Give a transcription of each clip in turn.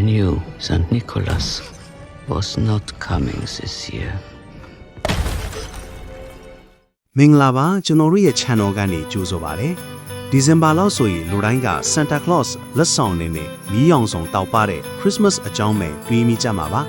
I knew St. Nicholas was not coming this year. မင်္ဂလာပါကျွန်တော်တို့ရဲ့ channel ကနေကြိုဆိုပါရစေဒီဇင်ဘာလောက်ဆိုရင်လူတိုင်းက Santa Claus လက်ဆောင်နေနဲ့မီးရောင်စုံတောက်ပတဲ့ Christmas အကြောင်းပဲတွေးမိကြမှာပါ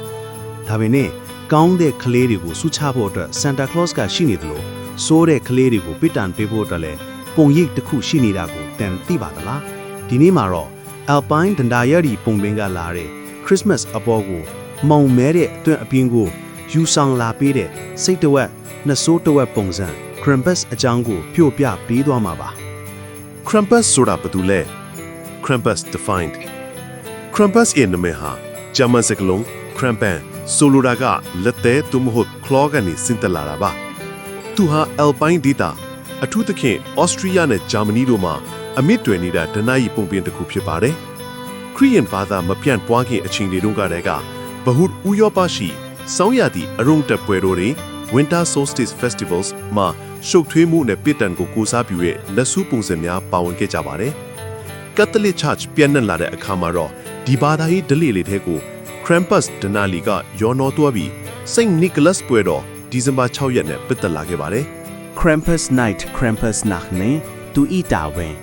ဒါပေမဲ့ကောင်းတဲ့ကလေးတွေကိုစုချဖို့အတွက် Santa Claus ကရှိနေတယ်လို့စိုးတဲ့ကလေးတွေကိုပစ်တန်ပေးဖို့အတွက်လည်းပုံရိပ်တစ်ခုရှိနေတာကိုတန်သိပါသလားဒီနေ့မှာတော့ Alpine ဒန္တာရရီပုံပင်ကလာတဲ့ Christmas အပေါ်ကိုမုံမဲတဲ့အတွင်းအပြင်ကိုယူဆောင်လာပေးတဲ့စိတ်တဝက်နှစိုးတဝက်ပုံစံ Krampus အကြောင်းကိုဖြို့ပြပေးသွားမှာပါ Krampus ဆိုတာဘာတူလဲ Krampus defined Krampus ရဲ့နာမည်ဟာဂျာမန်စကားလုံး Krampen ဆိုလိုတာကလက်သေးသို့မဟုတ် claw ကနေဆင်းသက်လာတာပါသူဟာ Alpine ဒေသအထူးသဖြင့် Austria နဲ့ Germany တို့မှာ အမြင့်တွယ်နေတာဒဏ္ဍာရီပုံပြင်တစ်ခုဖြစ်ပါတယ်ခရီးယန်ဘာသာမပြန့်ပွားခင်အချိန်တွေတုန်းကတည်းကဗဟုဥရောပရှိစောင်းရသည့်အရုံတက်ပွဲတော်တွေ Winter Solstice Festivals မှာရှုပ်ထွေးမှုနဲ့ပြစ်ဒဏ်ကိုကိုစားပြုတဲ့လက်စုပုံစံများပါဝင်ခဲ့ကြပါတယ်။ Catholic Church ပြန်နှံ့လာတဲ့အခါမှာတော့ဒီဘာသာရေးဓလေ့လေးတဲ့ကို Krampus ဒနာလီကယောနော်တွားပြီး Saint Nicholas ပွဲတော်ဒီဇင်ဘာ6ရက်နဲ့ပြစ်တက်လာခဲ့ပါတယ် Krampus Night Krampus Nacht နဲ့သူဤတာဝင်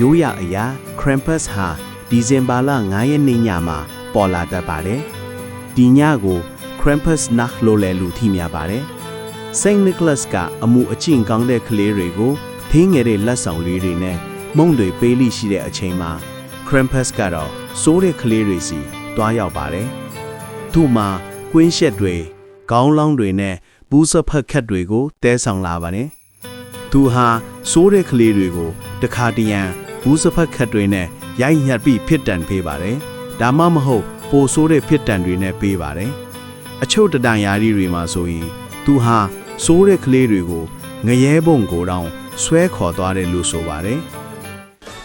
ရိုးရအရာ Krampus ဟာဒီဇင်ဘာလ9ရက်နေ့ညမှာပေါ်လာတတ်ပါတယ်ဒီညကို Krampus Nacht လို့လည်းလူသိများပါတယ် Saint Nicholas ကအမှုအကျင့်ကောင်းတဲ့ကလေးတွေကိုထင်းငယ်တဲ့လက်ဆောင်လေးတွေနဲ့မုံတွေပေးလိရှိတဲ့အချိန်မှာ Krampus ကတော့စိုးတဲ့ကလေးတွေစီတွားရောက်ပါတယ်သူ့မှာကွင်းရှက်တွေခေါင်းလောင်းတွေနဲ့ဘူးစဖက်ခက်တွေကိုတဲဆောင်လာပါတယ် သူဟာစိုးတဲ့ကလေးတွေကိုတခါတရံဘူးစဖက်ခက်တွေနဲ့ရိုက်ညက်ပြီးဖြစ်တန်ပေးပါတယ်ဒါမှမဟုတ်ပိုဆိုးတဲ့ဖြစ်တန်တွေနဲ့ပေးပါတယ်အချို့တတန်ယာရီတွေမှာဆိုရင်သူဟာစိုးတဲ့ကလေးတွေကိုငရဲပုံကိုတောင်ဆွဲခေါ်သွားတယ်လို့ဆိုပါတယ်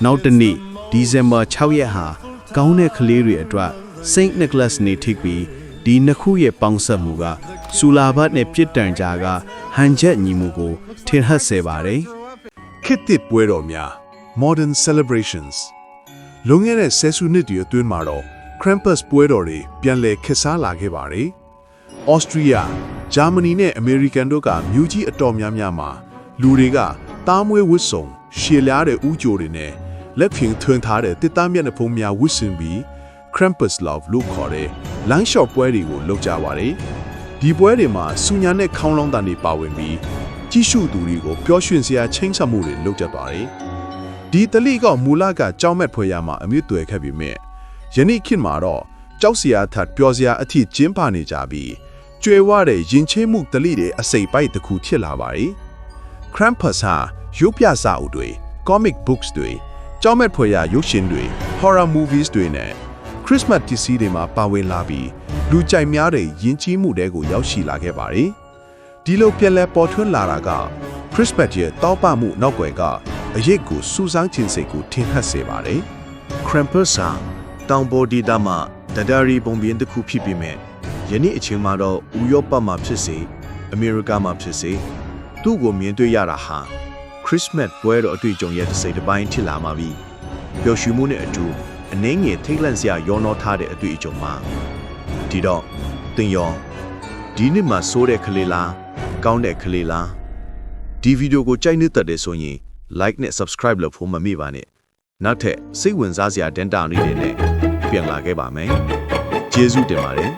နောက်တစ်နေ့ဒီဇင်ဘာ6ရက်ဟာကောင်းတဲ့ကလေးတွေအတွက် Saint Nicholas နေ့ထိပ်ပြီးဒီနှစ်ခုရဲ့ပေါင်းစပ်မှုက စူလာဘတ်နဲ့ပြစ်တန်ကြားကဟန်ချက်ညီမှုကိုထင်ဟပ်စေပါတယ်ခေတ်သစ်ပွဲတော်များ Modern Celebrations လွန်ခဲ့တဲ့ဆယ်စုနှစ်တွေအတွင်းမှာတော့ Krampus ပွဲတော်တွေပြန်လည်ခေတ်စားလာခဲ့ပါတယ်။ Austria, Germany နဲ့ American တို့ကမြို့ကြီးအတော်များများမှာလူတွေကတားမွေးဝတ်စုံရှည်လျားတဲ့ဥကြိုတွေနဲ့လက်ဖြင့်ထွင်ထားတဲ့တစ်သားမျက်နှာဖုံးများဝတ်ဆင်ပြီး Krampus Love လို့ခေါ်တဲ့လမ်းလျှော့ပွဲတွေကိုလုပ်ကြပါတယ်။ ဒီပွဲတွေမှာစူညာနဲ့ခေါင်းလောင်းတန်တွေပါဝင်ပြီးကြီးစုသူတွေကိုပျော်ရွှင်စရာချင်းချမှုတွေလုပ်ကြပါတယ်။ဒီတလိကမူလကကြောက်မဲ့ဖွယ်ရမှာအမြင့်တွေ့ခဲ့ပြီမြယနေ့ခေတ်မှာတော့ကြောက်စရာထက်ပျော်စရာအထီးကျင်းပနေကြပြီးကျွဲဝတဲ့ရင်ချေးမှုတလိတွေအစိပ်ပိုက်တစ်ခုဖြစ်လာပါပြီ Krampus ဟာရုပ်ပြစာအုပ်တွေ comic books တွေကြောက်မဲ့ဖွယ်ရရုပ်ရှင်တွေ horror movies တွေနဲ့ Christmas တစီးတွေမှာပါဝင်လာပြီး လူကြိုက်များတဲ့ယဉ်ကျေးမှုတွေကိုရောက်ရှိလာခဲ့ပါတယ်ဒီလိုပြန်လဲပေါ်ထွန်းလာတာက Christmas ရဲ့တောက်ပမှုနောက်ွယ်ကအရေးကိုစူးစမ်းခြင်းစိတ်ကိုထင်ဟပ်စေပါတယ် Krampus ဟာတောင်ပေါ်ဒေသမှာဒဒါရီပုံပြင်တစ်ခုဖြစ်ပြီးမြဲယနေ့အချိန်မှာတော့ဥရောပမှာဖြစ်စေအမေရိကမှာဖြစ်စေသူ့ကိုမြင်တွေ့ရတာဟာခရစ်မတ်ပွဲတော်အတွေ့အကြုံရဲ့တစ်စိတ်တစ်ပိုင်းဖြစ်လာမှာပြီပျော်ရွှင်မှုနဲ့အတူအနှင်းငယ်ထိတ်လန့်စရာရောနှောထားတဲ့အတွေ့အကြုံမှာ ဒီတော့တင်ရောဒီနှစ်မှာစိုးတဲ့ကလေးလားကောင်းတဲ့ကလေးလားဒီဗီဒီယိုကိုကြိုက်နေတဲ့တဲ့ဆိုရင် like နဲ့ subscribe လုပ်ဖို့မမေ့ပါနဲ့နောက်ထပ်စိတ်ဝင်စားစရာဒန်တာနည်းတွေနဲ့ပြန်လာခဲ့ပါမယ်ကျေးဇူးတင်ပါတယ်